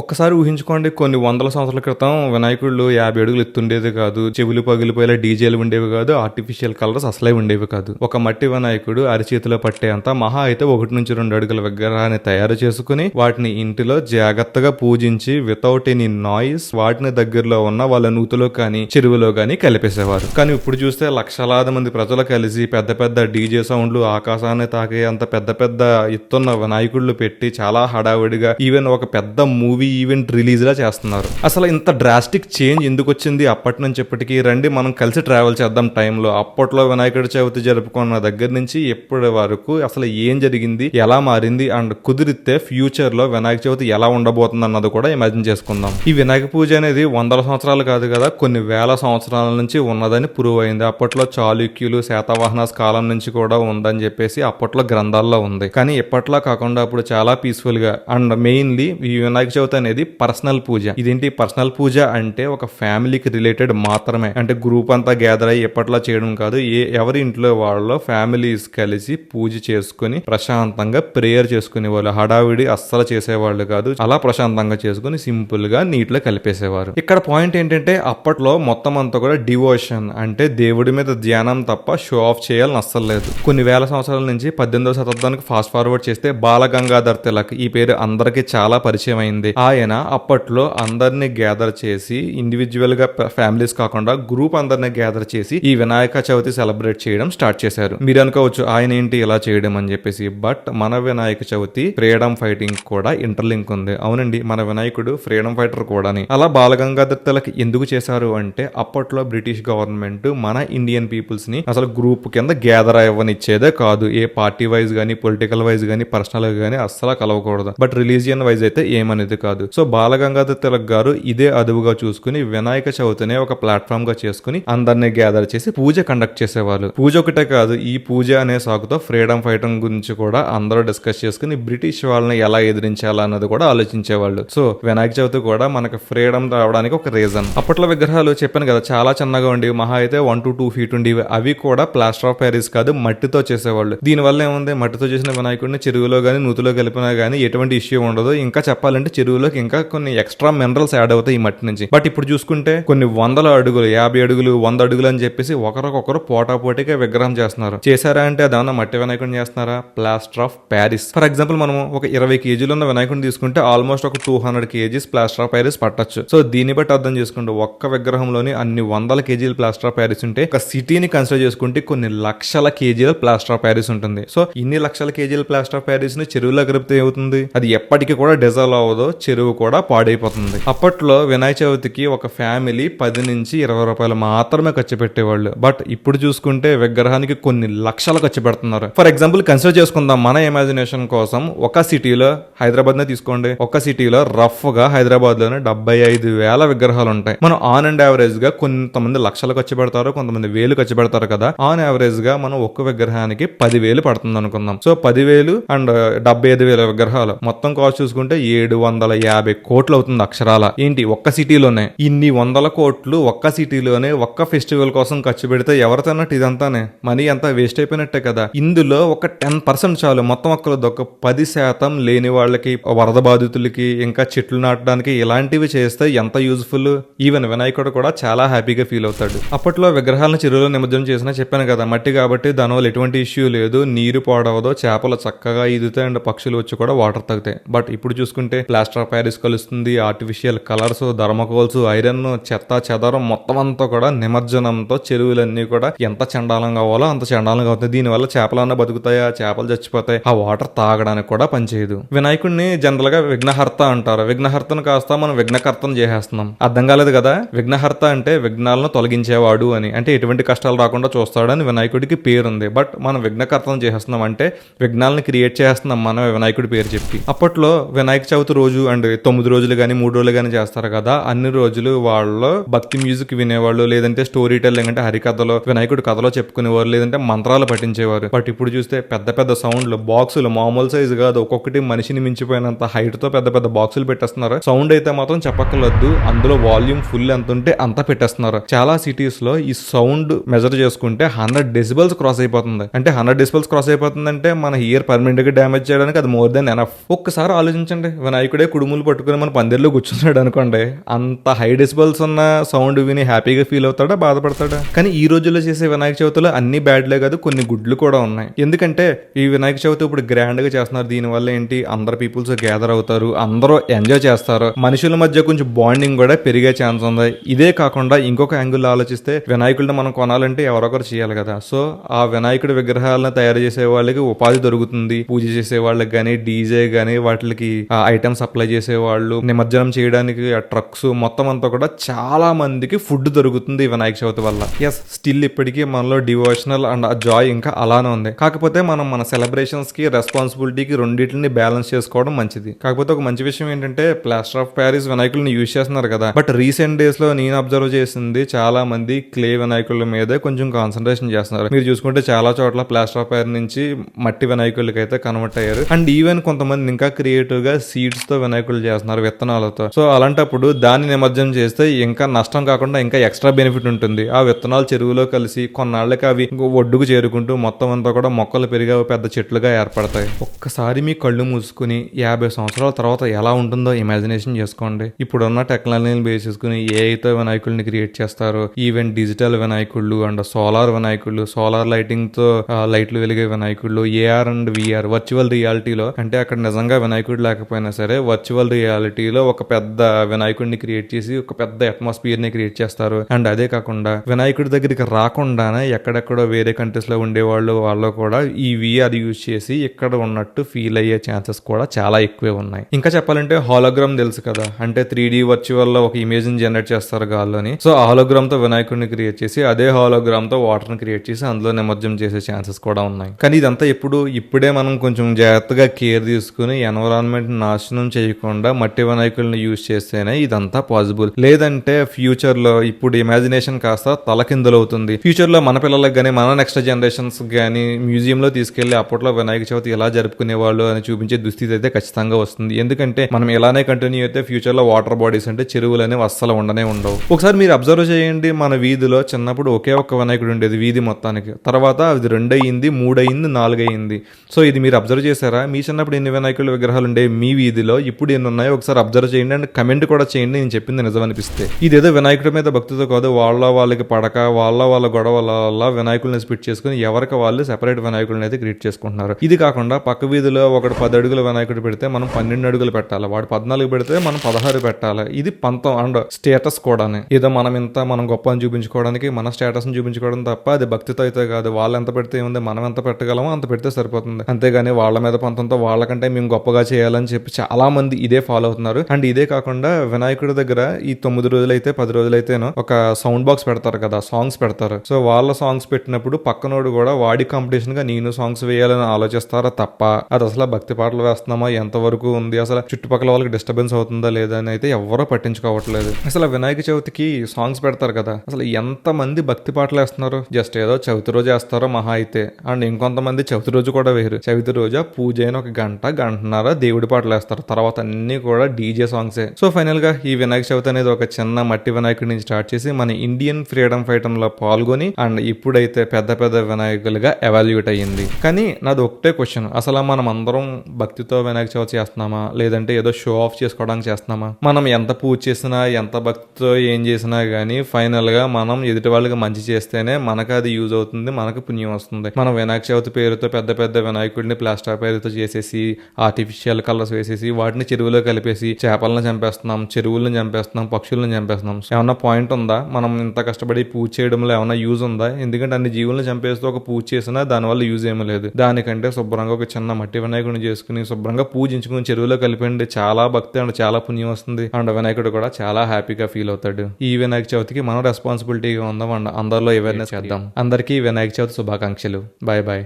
ఒక్కసారి ఊహించుకోండి కొన్ని వందల సంవత్సరాల క్రితం వినాయకుళ్ళు యాభై అడుగులు ఎత్తుండేది కాదు చెవులు పగిలిపోయేలా డీజేలు ఉండేవి కాదు ఆర్టిఫిషియల్ కలర్స్ అసలే ఉండేవి కాదు. ఒక మట్టి వినాయకుడు అరిచేతిలో పట్టేంత మహా అయితే ఒకటి నుంచి రెండు అడుగుల విగ్రహాన్ని తయారు చేసుకుని వాటిని ఇంటిలో జాగ్రత్తగా పూజించి వితౌట్ ఎనీ నాయిస్ వాటిని దగ్గరలో ఉన్న వాళ్ళ నూతులో కానీ చెరువులో కానీ కలిపేసేవారు. కానీ ఇప్పుడు చూస్తే లక్షలాది మంది ప్రజలు కలిసి పెద్ద పెద్ద డీజే సౌండ్లు ఆకాశాన్ని తాకే అంత పెద్ద పెద్ద ఎత్తున్న వినాయకుళ్ళు పెట్టి చాలా హడావిడిగా ఈవెన్ ఒక పెద్ద మూవీ ఈవెంట్ రిలీజ్లా చేస్తున్నారు. అసలు ఇంత డ్రాస్టిక్ చేంజ్ ఎందుకు వచ్చింది? అప్పటి నుంచి ఇప్పటికీ రండి మనం కలిసి ట్రావెల్ చేద్దాం టైంలో అప్పట్లో వినాయకుడి చవితి జరుపుకున్న దగ్గర నుంచి ఎప్పటి వరకు అసలు ఏం జరిగింది? ఎలా మారింది? అండ్ కుదిరితే ఫ్యూచర్లో వినాయక చవితి ఎలా ఉండబోతుంది అన్నది కూడా ఇమాజిన్ చేసుకుందాం. ఈ వినాయక పూజ అనేది వందల సంవత్సరాలు కాదు కదా కొన్ని వేల సంవత్సరాల నుంచి ఉన్నదని ప్రూవ్ అయింది అప్పట్లో చాళుక్యులు శాతవాహనాస్ కాలం నుంచి కూడా ఉందని చెప్పేసి అప్పట్లో గ్రంథాల్లో ఉంది. కానీ ఇప్పట్లో కాకుండా అప్పుడు చాలా పీస్ఫుల్గా అండ్ మెయిన్లీ ఈ వినాయక చవితి అనేది పర్సనల్ పూజ. ఇదేంటి పర్సనల్ పూజ అంటే ఒక ఫ్యామిలీకి రిలేటెడ్ మాత్రమే. అంటే గ్రూప్ అంతా గ్యాదర్ అయ్యి ఎప్పట్లా చేయడం కాదు ఏ ఎవరి ఇంట్లో వాళ్ళలో ఫ్యామిలీస్ కలిసి పూజ చేసుకుని ప్రశాంతంగా ప్రేయర్ చేసుకునే వాళ్ళు హడావిడి అస్సలు చేసేవాళ్ళు కాదు అలా ప్రశాంతంగా చేసుకుని సింపుల్గా నీటిలో కలిపేసేవారు. ఇక్కడ పాయింట్ ఏంటంటే అప్పట్లో మొత్తం అంతా కూడా డివోషన్ అంటే దేవుడి మీద ధ్యానం తప్ప షో ఆఫ్ చేయాలని అస్సలు లేదు. కొన్ని వేల సంవత్సరాల నుంచి పద్దెనిమిదవ శతాబ్దానికి ఫాస్ట్ ఫార్వర్డ్ చేస్తే బాలగంగాధర్ తిలక్ ఈ పేరు అందరికీ చాలా పరిచయం అయింది. ఆయన అప్పట్లో అందరినీ గ్యాదర్ చేసి ఇండివిజువల్గా ఫ్యామిలీస్ కాకుండా గ్రూప్ అందరినీ గ్యాదర్ చేసి ఈ వినాయక చవితి సెలబ్రేట్ చేయడం స్టార్ట్ చేశారు. మీరు అనుకోవచ్చు ఆయన ఏంటి ఇలా చేయడం అని చెప్పేసి బట్ మన వినాయక చవితి ఫ్రీడమ్ ఫైటింగ్ కూడా ఇంటర్లింక్ ఉంది. అవునండి మన వినాయకుడు ఫ్రీడమ్ ఫైటర్ కూడాని. అలా బాలగంగాధర్ తిలక్ ఎందుకు చేశారు అంటే అప్పట్లో బ్రిటిష్ గవర్నమెంట్ మన ఇండియన్ పీపుల్స్ని అసలు గ్రూప్ కింద గ్యాదర్ అవ్వనిచ్చేదే కాదు. ఏ పార్టీ వైజ్ గానీ పొలిటికల్ వైజ్ గానీ పర్సనల్ గానీ అస్సలు కలవకూడదు. బట్ రిలీజియన్ వైజ్ అయితే ఏమనేది కాదు కాదు. సో బాలగంగాధర్ తిలక్ గారు ఇదే అదువుగా చూసుకుని వినాయక చవితినే ఒక ప్లాట్ఫామ్గా చేసుకుని అందరినీ గ్యాదర్ చేసి పూజ కండక్ట్ చేసేవాళ్ళు. పూజ ఒకటే కాదు ఈ పూజ అనే సాకుతో ఫ్రీడమ్ ఫైటర్ గురించి కూడా అందరూ డిస్కస్ చేసుకుని బ్రిటిష్ వాళ్ళని ఎలా ఎదిరించాలా అన్నది కూడా ఆలోచించేవాళ్ళు. సో వినాయక చవితి కూడా మనకు ఫ్రీడమ్ రావడానికి ఒక రీజన్ అప్పట్లో విగ్రహాలు చెప్పాను కదా చాలా చిన్నగా ఉండేవి. మహా అయితే వన్ టు టూ ఫీట్ ఉండేవి. అవి కూడా ప్లాస్టర్ ఆఫ్ ప్యారిస్ కాదు మట్టితో చేసేవాళ్ళు. దీని వల్ల ఏముంది? మట్టితో చేసిన వినాయకుడిని చెరువులో కానీ నూతిలో కలిపినా కానీ ఎటువంటి ఇష్యూ ఉండదు. ఇంకా చెప్పాలంటే చెరువు చెరువులోకి ఇంకా కొన్ని ఎక్స్ట్రా మినరల్స్ యాడ్ అవుతాయి ఈ మట్టి నుంచి. బట్ ఇప్పుడు చూసుకుంటే కొన్ని వందల అడుగులు యాభై అడుగులు వంద అడుగులు అని చెప్పేసి ఒకరికొకరు పోటాపోటీగా విగ్రహం చేస్తున్నారు. చేశారా అంటే అదేమన్నా మట్టి వినాయకుడిని చేస్తున్నారా? Plaster of Paris. For example మనం ఒక ఇరవై కేజీలు ఉన్న వినాయకుడిని తీసుకుంటే ఆల్మోస్ట్ ఒక two hundred kgs plaster of Paris పట్టొచ్చు. సో దీన్ని బట్టి అర్థం చేసుకుంటే ఒక్క విగ్రహంలోని అన్ని వందల కేజీల ప్లాస్టర్ ఆఫ్ ప్యారిస్ ఉంటే ఒక సిటీని కన్సిడర్ చేసుకుంటే కొన్ని లక్షల కేజీల ప్లాస్టర్ ఆఫ్ ప్యారిస్ ఉంటుంది. సో ఇన్ని లక్షల కేజీల ప్లాస్టర్ ఆఫ్ ప్యారిస్ని చెరువులో కలిపితే ఏమవుతుంది? అది ఎప్పటికీ కూడా డిజాల్వ్ అవ్వదు చెరువు కూడా పాడైపోతుంది. అప్పట్లో వినాయక చవితికి ఒక ఫ్యామిలీ పది నుంచి ఇరవై రూపాయలు మాత్రమే ఖర్చు పెట్టేవాళ్ళు. బట్ ఇప్పుడు చూసుకుంటే విగ్రహానికి కొన్ని లక్షలు ఖర్చు పెడుతున్నారు. ఫర్ ఎగ్జాంపుల్ కన్సిడర్ చేసుకుందాం. మన ఇమాజినేషన్ కోసం ఒక సిటీలో హైదరాబాద్ నే తీసుకోండి. ఒక సిటీలో రఫ్గా హైదరాబాద్లోనే డెబ్బై ఐదు వేల విగ్రహాలు ఉంటాయి. మనం ఆన్ అండ్ యావరేజ్గా కొంతమంది లక్షలు ఖర్చు పెడతారు కొంతమంది వేలు ఖర్చు పెడతారు కదా. ఆన్ యావరేజ్గా మనం ఒక్క విగ్రహానికి పదివేలు పడుతుంది అనుకుందాం సో పదివేలు అండ్ డెబ్బై ఐదు వేల విగ్రహాలు. మొత్తం కాస్ట్ చూసుకుంటే ఏడు వందల యాభై కోట్లు అవుతుంది అక్షరాల. ఏంటి? ఒక్క సిటీలోనే. ఇన్ని వందల కోట్లు ఒక్క సిటీలోనే ఒక్క ఫెస్టివల్ కోసం ఖర్చు పెడితే ఎవరితోనట్టు ఇదంతానే? మనీ అంతా వేస్ట్ అయిపోయినట్టే కదా. ఇందులో ఒక టెన్ పర్సెంట్ చాలు. మొత్తం ఒక్కలది ఒక పది శాతం లేని వాళ్ళకి వరద బాధితులకి ఇంకా చెట్లు నాటడానికి ఇలాంటివి చేస్తే ఎంత యూజ్ఫుల్? ఈవెన్ వినాయకుడు కూడా చాలా హ్యాపీగా ఫీల్ అవుతాడు. అప్పట్లో విగ్రహాలను చెరువులో నిమజ్జనం చేసినా చెప్పాను కదా మట్టి కాబట్టి దానివల్ల ఎటువంటి ఇష్యూ లేదు. నీరు పాడవదో చేపలు చక్కగా ఈదుతాయి అండ్ పక్షులు వచ్చి కూడా వాటర్ తగ్గుతాయి బట్ ఇప్పుడు చూసుకుంటే ప్లాస్టర్ ప్యారిస్ కలుస్తుంది ఆర్టిఫిషియల్ కలర్స్ ధర్మకోల్స్ ఐరన్ చెత్త చెదరం మొత్తం అంతా కూడా నిమజ్జనంతో చెరువులన్నీ కూడా ఎంత చండాలంగా కావాలో అంత చండాలంగా అవుతుంది దీనివల్ల చేపలన్నా బతుకుతాయా? చేపలు చచ్చిపోతాయి. ఆ వాటర్ తాగడానికి కూడా పనిచేయదు. వినాయకుడిని జనరల్గా విఘ్నహర్త అంటారు. విఘ్నహర్తను కాస్త మనం విఘ్నకర్తను చేసేస్తున్నాం. అర్థం కాలేదు కదా? విఘ్నహర్త అంటే విఘ్నాలను తొలగించేవాడు అని. అంటే ఎటువంటి కష్టాలు రాకుండా చూస్తాడని వినాయకుడికి పేరు ఉంది బట్ మనం విఘ్నకర్తను చేసేస్తున్నాం అంటే విఘ్నాలను క్రియేట్ చేస్తున్నాం మనం వినాయకుడి పేరు చెప్పి. అప్పట్లో వినాయక చవితి రోజు అండ్ తొమ్మిది రోజులు కానీ మూడు రోజులు కానీ చేస్తారు కదా. అన్ని రోజులు వాళ్ళు భక్తి మ్యూజిక్ వినేవాళ్ళు లేదంటే స్టోరీ టెల్లింగ్ అంటే హరికథలో వినాయకుడు కథలో చెప్పుకునేవారు లేదంటే మంత్రాలు పఠించేవారు. బట్ ఇప్పుడు చూస్తే పెద్ద పెద్ద సౌండ్లు బాక్సులు మామూలు సైజు కాదు ఒక్కొక్కటి మనిషిని మించిపోయినంత హైట్తో పెద్ద పెద్ద బాక్సులు పెట్టేస్తున్నారు. సౌండ్ అయితే మాత్రం చెప్పక్కర్లేదు అందులో వాల్యూమ్ ఫుల్ ఎంత ఉంటే అంత పెట్టేస్తున్నారు. చాలా సిటీస్లో ఈ సౌండ్ మెజర్ చేసుకుంటే హండ్రెడ్ డెసిబల్స్ క్రాస్ అయిపోతుంది. అంటే హండ్రెడ్ డెసిబల్స్ క్రాస్ అయిపోతుంది అంటే మన ఇయర్ పర్మనెంట్గా డ్యామేజ్ చేయడానికి అది మోర్ దెన్ ఎనఫ్ ఒక్కసారి ఆలోచించండి వినాయకుడే కుడుములు పట్టుకుని మన పందిరిలో కూర్చున్నాడు అనుకోండి అంత హై డెసిబల్స్ ఉన్న సౌండ్ విని హ్యాపీగా ఫీల్ అవుతాడా బాధపడతాడా? కానీ ఈ రోజుల్లో చేసే వినాయక చవితిలో అన్ని బ్యాడ్లే కాదు కొన్ని గుడ్లు కూడా ఉన్నాయి. ఎందుకంటే ఈ వినాయక చవితి ఇప్పుడు గ్రాండ్గా చేస్తున్నారు. దీని వల్ల ఏంటి? అందరు పీపుల్స్ గ్యాదర్ అవుతారు అందరూ ఎంజాయ్ చేస్తారు. మనుషుల మధ్య కొంచెం బాండింగ్ కూడా పెరిగే ఛాన్స్ ఉంది. ఇదే కాకుండా ఇంకొక యాంగిల్ ఆలోచిస్తే వినాయకుడిని మనం కొనాలంటే ఎవరొకరు చేయాలి కదా. సో ఆ వినాయకుడి విగ్రహాలను తయారు చేసే వాళ్ళకి ఉపాధి దొరుకుతుంది. పూజ చేసే వాళ్ళకి కానీ డీజే కానీ వాటికి ఐటమ్ సప్లై చేసే వాళ్ళు నిమజ్జనం చేయడానికి ఆ ట్రక్స్ మొత్తం అంతా కూడా చాలా మందికి ఫుడ్ దొరుకుతుంది ఈ వినాయక చవితి వల్ల. ఎస్ స్టిల్ ఇప్పటికీ మనలో డివోషనల్ అండ్ ఆ జాయ్ ఇంకా అలానే ఉంది. కాకపోతే మనం మన సెలబ్రేషన్స్కి రెస్పాన్సిబిలిటీకి రెండింటిని బ్యాలెన్స్ చేసుకోవడం మంచిది. కాకపోతే ఒక మంచి విషయం ఏంటంటే ప్లాస్టర్ ఆఫ్ ప్యారిస్ వినాయకుల్ని యూజ్ చేస్తున్నారు కదా. బట్ రీసెంట్ డేస్లో నేను అబ్జర్వ్ చేసింది చాలా మంది క్లే వినాయకుల మీదే కొంచెం కాన్సన్ట్రేషన్ చేస్తున్నారు. మీరు చూసుకుంటే చాలా చోట్ల ప్లాస్టర్ ఆఫ్ ప్యారిస్ నుంచి మట్టి వినాయకులకి అయితే కన్వర్ట్ అయ్యారు. అండ్ ఈవెన్ కొంతమంది ఇంకా క్రియేటివ్గా సీడ్స్తో వినాయకులు చేస్తున్నారు విత్తనాలతో. సో అలాంటప్పుడు దాన్ని నిమజ్జనం చేస్తే ఇంకా నష్టం కాకుండా ఇంకా ఎక్స్ట్రా బెనిఫిట్ ఉంటుంది. ఆ విత్తనాలు చెరువులో కలిసి కొన్నాళ్ళకి అవి ఇంకో ఒడ్డుకు చేరుకుంటూ మొత్తం అంతా కూడా మొక్కలు పెరిగి పెద్ద చెట్లుగా ఏర్పడతాయి. ఒక్కసారి మీ కళ్ళు మూసుకుని యాభై సంవత్సరాల తర్వాత ఎలా ఉంటుందో ఇమాజినేషన్ చేసుకోండి. ఇప్పుడున్న టెక్నాలజీని బేస్ చేసుకుని ఏఐతో వినాయకుల్ని క్రియేట్ చేస్తారు. ఈవెన్ డిజిటల్ వినాయకుళ్ళు అండ్ సోలార్ వినాయకుళ్ళు సోలార్ లైటింగ్తో లైట్లు వెలిగే వినాయకుళ్ళు ఏఆర్ అండ్ విఆర్ వర్చువల్ రియాలిటీలో. అంటే అక్కడ నిజంగా వినాయకుడు లేకపోయినా సరే వర్చువల్ రియాలిటీలో ఒక పెద్ద వినాయకుడిని క్రియేట్ చేసి ఒక పెద్ద అట్మాస్ఫియర్ని క్రియేట్ చేస్తారు. అండ్ అదే కాకుండా వినాయకుడి దగ్గరికి రాకుండానే ఎక్కడెక్కడో వేరే కంట్రీస్లో ఉండేవాళ్ళు వాళ్ళు కూడా ఈ విఆర్ యూజ్ చేసి ఇక్కడ ఉన్నట్టు ఫీల్ అయ్యే ఛాన్సెస్ కూడా చాలా ఎక్కువే ఉన్నాయి. ఇంకా చెప్పాలంటే హాలోగ్రామ్ తెలుసు కదా. అంటే త్రీ డి వర్చువల్లో ఒక ఇమేజ్ని జనరేట్ చేస్తారు గాల్లోని. సో హాలోగ్రామ్తో వినాయకుడిని క్రియేట్ చేసి అదే హాలోగ్రామ్తో వాటర్ని క్రియేట్ చేసి అందులో నిమజ్జనం చేసే ఛాన్సెస్ కూడా ఉన్నాయి. కానీ ఇదంతా ఎప్పుడు ఇప్పుడే మనం కొంచెం జాగ్రత్తగా కేర్ తీసుకుని ఎన్విరాన్మెంట్ నాశనం చేయకుండా మట్టి వినాయకుల్ని యూజ్ చేస్తేనే ఇదంతా పాసిబుల్ లేదంటే ఫ్యూచర్లో ఇప్పుడు ఇమాజినేషన్ కాస్త తలకిందులవుతుంది. ఫ్యూచర్లో మన పిల్లలకు కానీ మన నెక్స్ట్ జనరేషన్స్ కానీ మ్యూజియం లో తీసుకెళ్ళి అప్పట్లో వినాయక చవితి ఎలా జరుపుకునేవాళ్ళు అని చూపించే దుస్థితి అయితే ఖచ్చితంగా వస్తుంది. ఎందుకంటే మనం ఇలానే కంటిన్యూ అయితే ఫ్యూచర్లో వాటర్ బాడీస్ అంటే చెరువులు అనేవి అస్సలు ఉండనే ఉండవు. ఒకసారి మీరు అబ్జర్వ్ చేయండి మన వీధిలో చిన్నప్పుడు ఒకే ఒక్క వినాయకుడు ఉండేది వీధి మొత్తానికి. తర్వాత అది రెండు అయింది మూడు అయింది నాలుగు అయింది సో ఇది మీరు అబ్జర్వ్ చేశారా? మీ చిన్నప్పుడు ఎన్ని వినాయకుల విగ్రహాలు ఉండే మీ వీధిలో ఇప్పుడు ఇప్పుడు ఎన్ని ఉన్నాయో ఒకసారి అబ్జర్వ్ చేయండి అండ్ కమెంట్ కూడా చేయండి. నేను చెప్పింది నిజం అనిపిస్తే ఇదేదో వినాయకుడి మీద భక్తితో కాదు వాళ్ళ వాళ్ళకి పడక వాళ్ళ వాళ్ళ గొడవల వల్ల వినాయకుల్ని స్పిట్ చేసుకుని ఎవరికి వాళ్ళు సెపరేట్ వినాయకుడిని అయితే క్రియేట్ చేసుకుంటున్నారు. ఇది కాకుండా పక్క వీధిలో ఒకటి పది అడుగుల వినాయకుడు పెడితే మనం పన్నెండు అడుగులు పెట్టాలి. వాడు పద్నాలుగు పెడితే మనం పదహారు పెట్టాలి. ఇది పంతం అండ్ స్టేటస్ కూడానే. ఏదో మనం ఇంత మనం గొప్ప అని చూపించుకోవడానికి మన స్టేటస్ని చూపించుకోవడం తప్ప అది భక్తితో అయితే కాదు. వాళ్ళు ఎంత పెడితే ఏముంది మనం ఎంత పెట్టగలమో అంత పెడితే సరిపోతుంది. అంతేగాని వాళ్ళ మీద పంతంతో వాళ్ళకంటే మేము గొప్పగా చేయాలని చెప్పి చాలా మంది ఇదే ఫాలో అవుతున్నారు. అండ్ ఇదే కాకుండా వినాయకుడి దగ్గర ఈ తొమ్మిది రోజులైతే పది రోజులైతేనో ఒక సౌండ్ బాక్స్ పెడతారు కదా సాంగ్స్ పెడతారు. సో వాళ్ళ సాంగ్స్ పెట్టినప్పుడు పక్కనోడు కూడా వాడి కాంపిటీషన్గా నేను సాంగ్స్ వేయాలని ఆలోచిస్తారా తప్ప? అది అసలు భక్తి పాటలు వేస్తున్నామా? ఎంత వరకు ఉంది? అసలు చుట్టుపక్కల వాళ్ళకి డిస్టర్బెన్స్ అవుతుందా లేదా అని అయితే ఎవరో పట్టించుకోవట్లేదు. అసలు వినాయక చవితికి సాంగ్స్ పెడతారు కదా అసలు ఎంత మంది భక్తి పాటలు వేస్తున్నారు? జస్ట్ ఏదో చవితి రోజు వేస్తారో మహా అయితే. అండ్ ఇంకొంతమంది చవితి రోజు కూడా వేరు చవితి రోజు పూజ అయిన ఒక గంట గంటన్నర దేవుడి పాటలు వేస్తారు. తర్వాత అన్ని కూడా డీజే సాంగ్సే. సో ఫైనల్గా ఈ వినాయక చవితి అనేది ఒక చిన్న మట్టి వినాయకుడి నుంచి స్టార్ట్ చేసి మన ఇండియన్ ఫ్రీడమ్ ఫైటమ్లో పాల్గొని అండ్ ఇప్పుడైతే పెద్ద పెద్ద వినాయకులుగా ఎవాల్యుయేట్ అయ్యింది. కానీ నాది ఒకటే క్వశ్చన్ అసలు మనం అందరం భక్తితో వినాయక చవితి చేస్తున్నామా? లేదంటే ఏదో షో ఆఫ్ చేసుకోవడానికి చేస్తున్నామా? మనం ఎంత పూజ చేసినా ఎంత భక్తితో ఏం చేసినా గానీ ఫైనల్గా మనం ఎదుటి వాళ్ళకి మంచి చేస్తేనే మనకు అది యూజ్ అవుతుంది మనకు పుణ్యం వస్తుంది. మనం వినాయక చవితి పేరుతో పెద్ద పెద్ద వినాయకుడిని ప్లాస్టర్ పేరుతో చేసేసి ఆర్టిఫిషియల్ కలర్స్ వేసేసి వాటిని చెరువులో కలిపేసి చేపలను చంపేస్తున్నాం చెరువులను చంపేస్తున్నాం పక్షులను చంపేస్తున్నాం. ఏమన్నా పాయింట్ ఉందా? మనం ఇంత కష్టపడి పూజ చేయడంలో ఏమన్నా యూజ్ ఉందా? ఎందుకంటే అన్ని జీవులను చంపేస్తూ ఒక పూజ చేసినా దానివల్ల యూజ్ ఏమీ లేదు. దానికంటే శుభ్రంగా ఒక చిన్న మట్టి వినాయకుడిని చేసుకుని శుభ్రంగా పూజించుకుని చెరువులో కలిపండి చాలా భక్తి అండ్ చాలా పుణ్యం వస్తుంది. అండ్ వినాయకుడు కూడా చాలా హ్యాపీగా ఫీల్ అవుతాడు. ఈ వినాయక చవితికి మనం రెస్పాన్సిబిలిటీగా ఉందాం అండ్ అందరిలో అవేర్నెస్ చేద్దాం. అందరికీ వినాయక చవితి శుభాకాంక్షలు. Bye bye